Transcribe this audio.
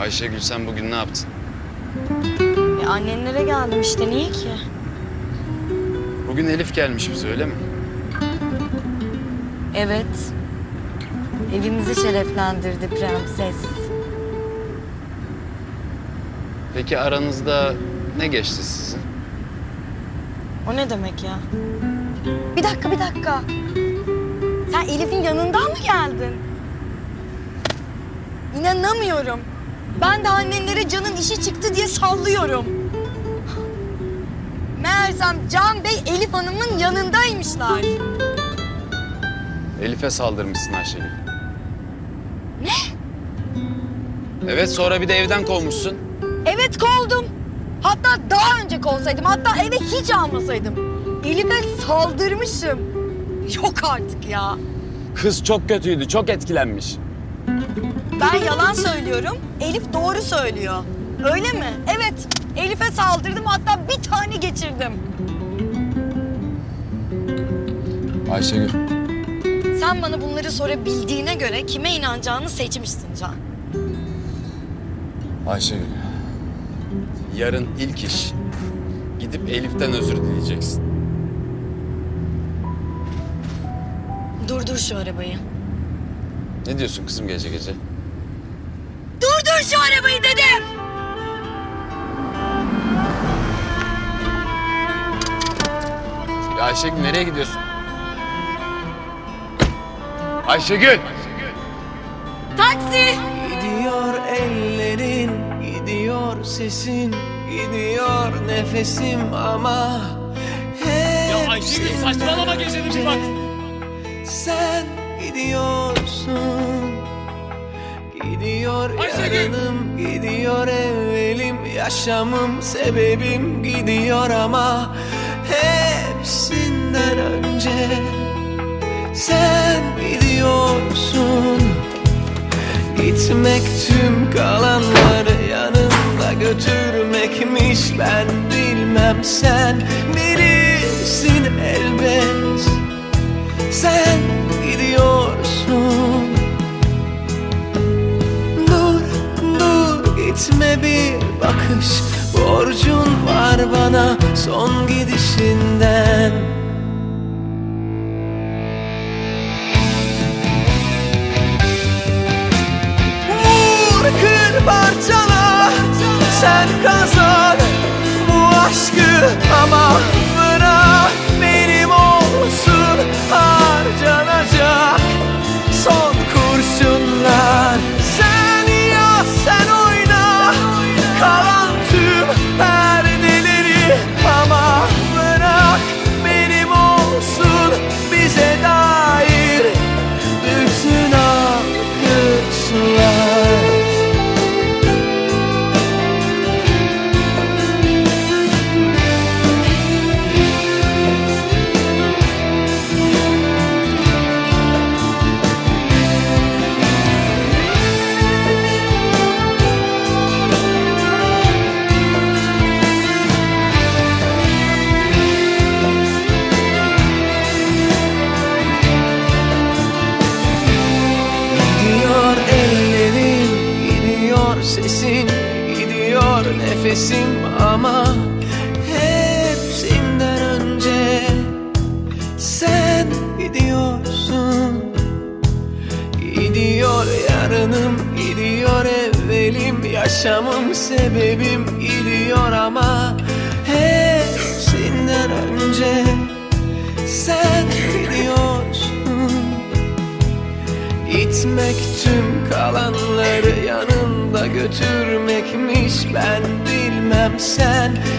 Ayşegül sen bugün ne yaptın? E, annenlere geldim işte niye ki? Bugün Elif gelmiş bize öyle mi? Evet. Evimizi şereflendirdi prenses. Peki aranızda ne geçti sizin? O ne demek ya? Bir dakika bir dakika. Sen Elif'in yanından mı geldin? İnanamıyorum. Ben de annenlere Can'ın işi çıktı diye sallıyorum. Meğersem Can Bey Elif Hanım'ın yanındaymışlar. Elif'e saldırmışsın Ayşegül. Ne? Evet sonra bir de evden kovmuşsun. Evet kovdum. Hatta daha önce kovsaydım. Hatta eve hiç almasaydım. Elif'e saldırmışım. Yok artık ya. Kız çok kötüydü, çok etkilenmiş. Ben yalan söylüyorum. Elif doğru söylüyor. Öyle mi? Evet. Elif'e saldırdım hatta bir tane geçirdim. Ayşegül, Sen bana bunları sorabildiğine göre kime inanacağını seçmişsin Can. Ayşegül. Yarın ilk iş gidip Elif'ten özür dileyeceksin. Durdur şu arabayı. Ne diyorsun kızım gece gece? Durdur şu arabayı dedim. Ya Ayşegül nereye gidiyorsun? Ayşegül! Taksi. Gidiyor ellerin, gidiyor sesin, gidiyor nefesim ama hep Ya Ayşegül saçmalama gecenin bir bak. Sen gidiyorsun. Gidiyor yarınım, gidiyor evvelim. Yaşamım, sebebim gidiyor ama Hepsinden önce Sen gidiyorsun. Gitmek tüm kalanları yanında götürmekmiş. Ben bilmem sen bilirsin gitme bir bakış. Borcun var bana son gidişinden. Vur kır parçala Sen kazan bu aşkı Ama sesin, gidiyor nefesim ama hepsinden önce sen gidiyorsun. Gidiyor yarınım, gidiyor evvelim, yaşamım, sebebim gidiyor ama hepsinden götürmekmiş Ben bilmem sen bilirsin